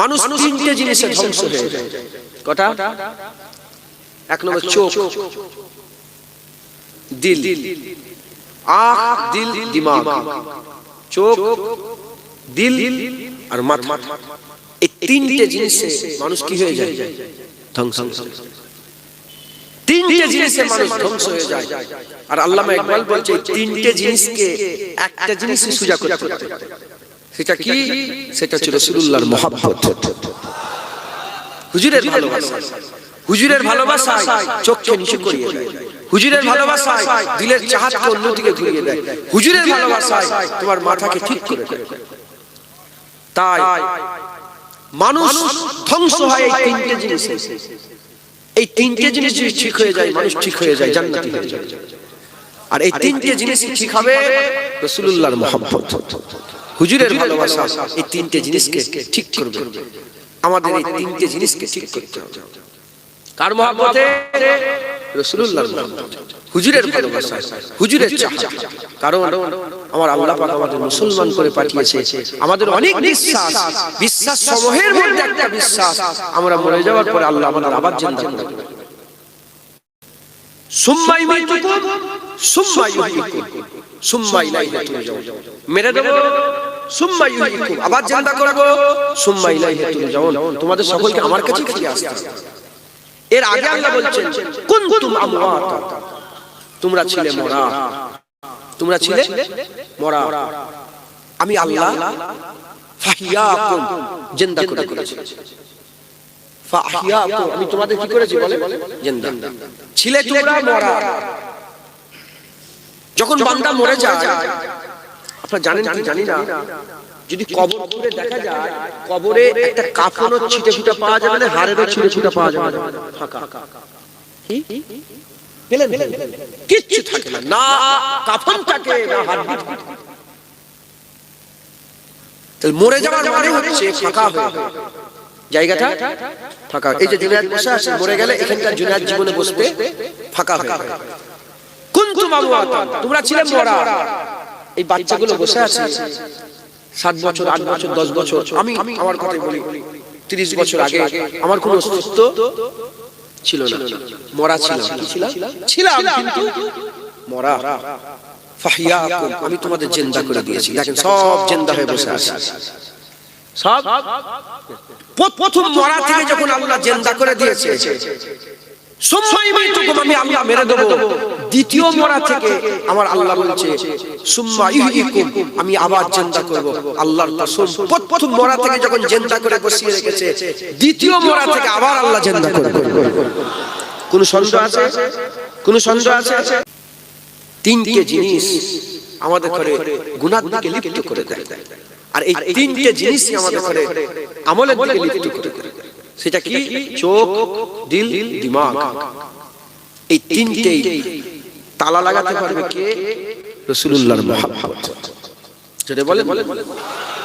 মানুষ তিনটে জিনিসে ধ্বংস হয়ে যায়। কটা? এক নম্বর চোখ। দিল। আখ দিল দিমাগ। চোখ দিল আর মাথা। এই তিনটে জিনিসে মানুষ কি হয়ে যায়? ধ্বংস তিনটে জিনিসে মানুষ ধ্বংস হয়ে যায়। আর আল্লামা ইকবাল বলছে তিনটে জিনিসকে একটা জিনিসই সুজা করতে। সেটা কি? সেটা ছিল রাসূলুল্লাহর মহব্বত। হুজুরের ভালোবাসা। হুজুরের ভালোবাসায় চোখকে নিচু করিয়ে দেয়। হুজুরের ভালোবাসায় দিলের চাহাতকে অন্যদিকে ঘুরিয়ে দেয়। হুজুরের ভালোবাসায় তোমার মাথাকে ঠিক করে দেয়। তাই মানুষ ধ্বংস হয় এই তিনটে জিনিসে। এই তিনটে জিনিস যদি ঠিক হয়ে যায় মানুষ ঠিক হয়ে যায় জান্নাতি হয়ে যায়। আর এই তিনটে জিনিস ঠিক হবে রাসূলুল্লাহর মহব্বত। হুজুরের ভালোবাসা এই তিনটে জিনিসকে ঠিক করবে। আমাদের এই তিনটে জিনিসকে ঠিক করতে হবে। কার মহব্বতে? রাসূলুল্লাহর মহব্বত। হুজুরের ভালোবাসা হুজুরের চাহত কারণ আমার আল্লাহ পাক আমাদের মুসলমান করে পাঠিয়েছে। আমাদের অনেক বিশ্বাস বিশ্বাস। সমূহের মধ্যে একটা বিশ্বাস। আমরা মরে যাওয়ার পরে আল্লাহ আমাদের আবার করে দেবে। সুম্মা ইমাইতুকুম সুম্মা ইউহয়িকুম সুম্মা ইলাইহি তুরজাউন মেরে দেব? সুম্মা ইলাইহি তুরজাউন। তোমাদের সকলকে আমার কাছে আসতে এর আগে আল্লাহ বলছেন, কুনতুম আমওয়াতা। তোমরা ছিলে মরা। তোমরা ছিলে মরা। আমি আল্লাহ ফাহিয়াকুম, জিন্দা করে দিয়েছি ফাহিয়াকুম, আমি তোমাদের কি করেছি বলে? জিন্দা। ছিলে তোমরা মরা। যখন বান্দা মরে যায় আপনারা জানেন কি জানি না? যদি কবর খুঁড়ে দেখা যায় কবরে একটা কাফনও ছিটে ফুটা পাওয়া যাবে না হাড়েরও ছিটে ফুটা পাওয়া যাবে না। ফাঁকা। কি? পেলেন কিচ্ছু থাকে না। না কাফন থাকে না হাড় মরে যাওয়ার মানে হচ্ছে ফাঁকা হয়ে। জায়গাটা? ফাঁকা। এই যে জুনায়েদ বসে আছে মরে গেলে এখানকার জুনায়েদ জীবনে বসবে ফাঁকা হয়ে। কুনতুম আমওয়াতান তোমরা ছিলে মরা। এই বাচ্চাগুলো বসে আছে, সাত বছর, আট বছর, দশ বছর, আমি আমার কথাই বলি, তিরিশ বছর আগে আমার কোনো অস্তিত্ব ছিল না, মরা ছিল ছিলাম, কিন্তু মরা। আমি তোমাদের জিন্দা করে দিয়েছি। দেখেন, সব জিন্দা হয়ে বসে আছে। সব প্রথম মরা থেকে যখন আল্লাহ জিন্দা করে দিয়েছে মাইতুকুম আমি আল্লাহ মেরে দেব। দ্বিতীয় মরা থেকে আমার আল্লাহ বলছে সুম্মা ইহইকুম আমি আবার জিন্দা করব। আল্লাহর কসম প্রথম মরা থেকে যখন জিন্দা করে বসিয়ে রেখেছে দ্বিতীয় মরা থেকে আবার আল্লাহ জিন্দা করবে। কোন সন্দেহ আছে? কোন সন্দেহ আছে? তিনটে জিনিস আমাদের করে গুনার দিকে লিপ্ত করে দেয়। আর এই তিনটে জিনিসই আমাদের করে আমলের দিকে লিপ্ত করে দেয়। সেটা কি চোখ দিল দিমাগ। এই তিনটেই তালা লাগাতে পারবে কে? রসুল্লাহর মহাব্বত। যেটা বলে